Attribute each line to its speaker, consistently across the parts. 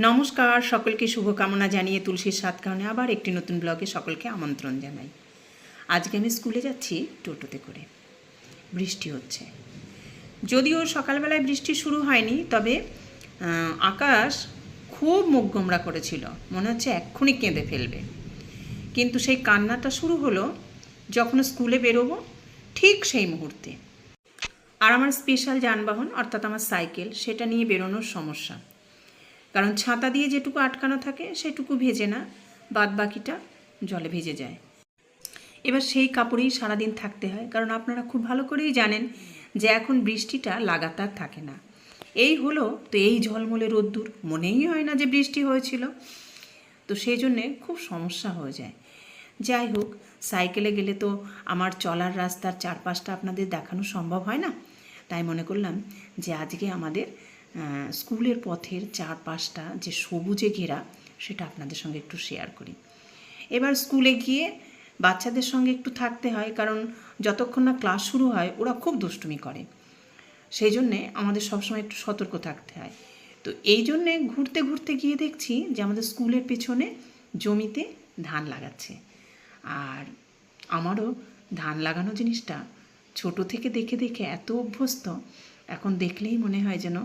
Speaker 1: নমস্কার, সকলকে শুভকামনা জানিয়ে তুলসীর সাত কারণে আবার একটি নতুন ব্লগে সকলকে আমন্ত্রণ জানাই। আজকে আমি স্কুলে যাচ্ছি টোটোতে করে। বৃষ্টি হচ্ছে। যদিও সকালবেলায় বৃষ্টি শুরু হয়নি, তবে আকাশ খুব মুখ গোমরা করেছিল। মনে হচ্ছে এক্ষুনি কেঁদে ফেলবে। কিন্তু সেই কান্নাটা শুরু হলো যখন স্কুলে বেরোবো ঠিক সেই মুহূর্তে। আর আমার স্পেশাল যানবাহন, অর্থাৎ আমার সাইকেল, সেটা নিয়ে বেরোনোর সমস্যা। কারণ ছাতা দিয়ে যেটুকু আটকানো থাকে, সেটুকু ভেজে না বাদ বাকিটা জলে ভেজে যায়। এবার সেই কাপড়েই সারাদিন থাকতে হয়, কারণ আপনারা খুব ভালো করেই জানেন যে এখন বৃষ্টিটা লাগাতার থাকে না। এই হলো তো এই ঝলমলে রোদ্দুর, মনেই হয় না যে বৃষ্টি হয়েছিল। তো সেই জন্যে খুব সমস্যা হয়ে যায়। যাই হোক, সাইকেলে গেলে তো আমার চলার রাস্তার চারপাশটা আপনাদের দেখানো সম্ভব হয় না? তাই মনে করলাম যে আজকে আমাদের স্কুলের পথের চারপাশটা যে সবুজে ঘেরা, সেটা আপনাদের সঙ্গে একটু শেয়ার করি। এবার স্কুলে গিয়ে বাচ্চাদের সঙ্গে একটু থাকতে হয়, কারণ যতক্ষণ না ক্লাস শুরু হয়, ওরা খুব দুষ্টুমি করে। সেই জন্যে আমাদের সবসময় একটু সতর্ক থাকতে হয়। তো এই জন্যে ঘুরতে ঘুরতে গিয়ে দেখছি যে আমাদের স্কুলের পেছনে জমিতে ধান লাগাচ্ছে। আর আমারও ধান লাগানো জিনিসটা ছোট থেকে দেখে দেখে এত অভ্যস্ত, এখন দেখলেই মনে হয় যেন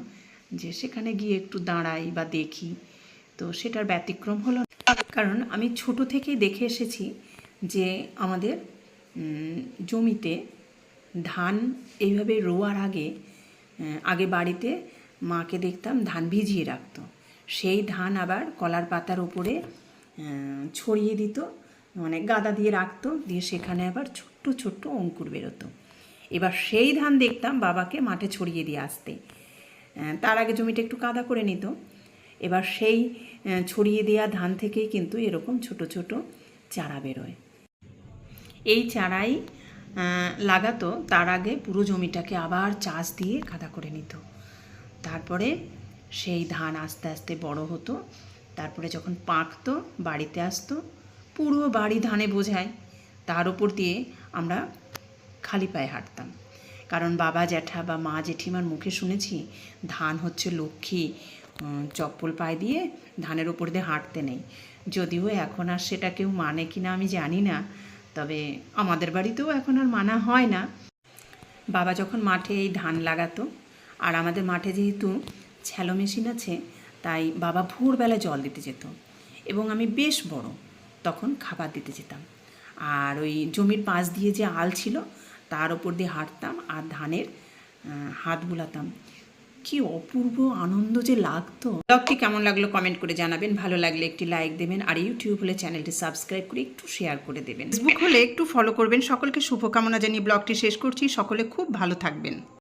Speaker 1: যে সেখানে গিয়ে একটু দাঁড়াই বা দেখি। তো সেটার ব্যতিক্রম হলো কারণ আমি ছোট থেকেই দেখে এসেছি যে আমাদের জমিতে ধান এইভাবে রোয়ার আগে আগে বাড়িতে মাকে দেখতাম ধান ভিজিয়ে রাখতো। সেই ধান আবার কলার পাতার আহ, ছড়িয়ে দিত মানে গাদা দিয়ে রাখতো দিয়ে সেখানে আবার ছোট্ট ছোট্ট অঙ্কুর বেরোতো। এবার সেই ধান দেখতাম বাবাকে মাঠে ছড়িয়ে দিয়ে আসতে। তার আগে জমিটা একটু কাদা করে নিত। এবার সেই ছড়িয়ে দেওয়া ধান থেকেই কিন্তু এরকম ছোট ছোট চারা বেরোয়। এই চারাই লাগাতো, তার আগে পুরো জমিটাকে আবার চাষ দিয়ে কাদা করে নিত। তারপরে সেই ধান আস্তে আস্তে বড় হতো। তারপরে যখন পাকতো, বাড়িতে আসতো, পুরো বাড়ি ধানে বোঝায়। তার উপর দিয়ে আমরা খালি পায়ে হাঁটতাম। কারণ বাবা, জ্যাঠা বা মা, জেঠিমার মুখে শুনেছি ধান হচ্ছে লক্ষ্মী। চপ্পল পায়ে দিয়ে ধানের উপর দিয়ে হাঁটতে নেই। যদিও এখন আর সেটা কেউ মানে কি না আমি জানি না, তবে আমাদের বাড়িতেও এখন আর মানা হয় না। বাবা যখন মাঠে এই ধান লাগাতো, আর আমাদের মাঠে যেহেতু ছ্যালো মেশিন আছে, তাই বাবা ভোরবেলা জল দিতে যেত এবং আমি বেশ বড়, তখন খাবার দিতে যেতাম। আর ওই জমির পাশ দিয়ে যে আল ছিল তার ওপর দিয়ে হাঁটতাম আর ধানের হাত বুলাতাম। কি অপূর্ব আনন্দ যে লাগতো। ব্লগটি কেমন লাগল কমেন্ট করে জানাবেন। ভালো লাগলে একটি লাইক দেবেন আর ইউটিউব হলে চ্যানেলটি সাবস্ক্রাইব করে একটু শেয়ার করে দেবেন। ফেসবুক হলে একটু ফলো করবেন। সকলকে শুভকামনা জানিয়ে ব্লগটি শেষ করছি। সকলে খুব ভালো থাকবেন।